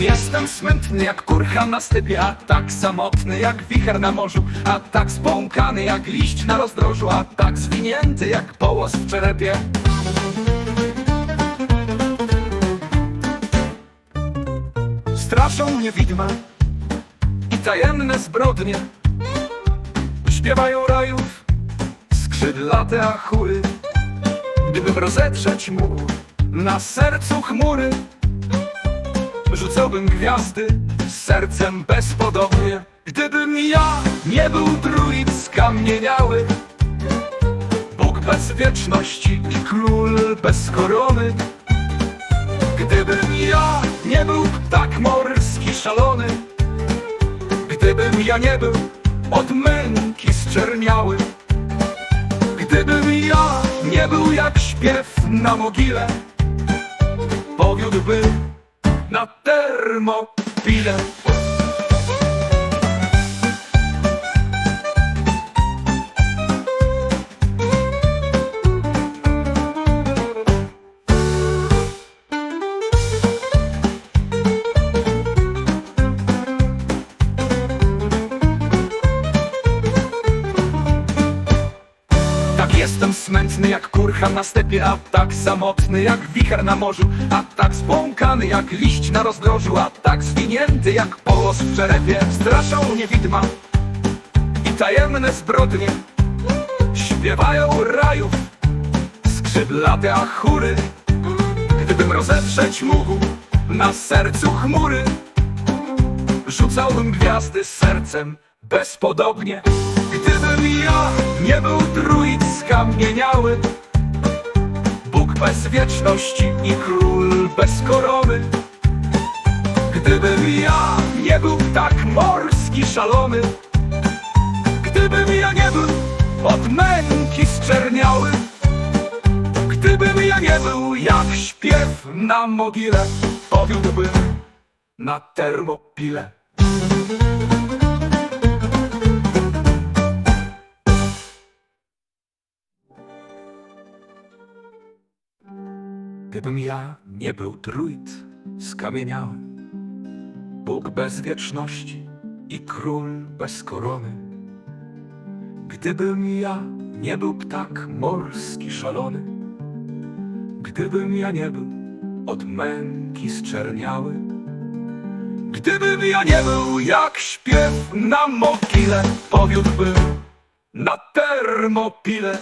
Jestem smętny jak kurka na stypie, a tak samotny jak wicher na morzu, a tak spąkany jak liść na rozdrożu, a tak zwinięty jak połos w czerepie. Straszą mnie widma i tajemne zbrodnie. Śpiewają rajów skrzydlate achury. Gdybym rozetrzeć mógł na sercu chmury, rzucałbym gwiazdy z sercem bezpodobnie. Gdybym ja nie był druid skamieniały, Bóg bez wieczności i król bez korony. Gdybym ja nie był tak morski szalony, gdybym ja nie był od męki zczerniały, gdybym ja nie był jak śpiew na mogile, powiódłbym na termopile. Jestem smętny jak kurcha na stepie, a tak samotny jak wicher na morzu, a tak spłąkany jak liść na rozdrożu, a tak zwinięty jak połos w czerepie. Straszą mnie widma i tajemne zbrodnie, śpiewają rajów skrzydlate achury. Gdybym rozetrzeć mógł na sercu chmury, Rzucałbym gwiazdy sercem bezpodobnie skamieniały Bóg bez wieczności i król bez korony Gdybym ja nie był tak morski szalony. Gdybym ja nie był od męki zczerniały Gdybym ja nie był jak śpiew na mogile Powiódłbym na termopile Gdybym ja nie był druid skamieniały, Bóg bez wieczności i król bez korony. Gdybym ja nie był ptak morski szalony, Gdybym ja nie był od męki zczerniały, Gdybym ja nie był jak śpiew na mogile, powiódłbym na termopile.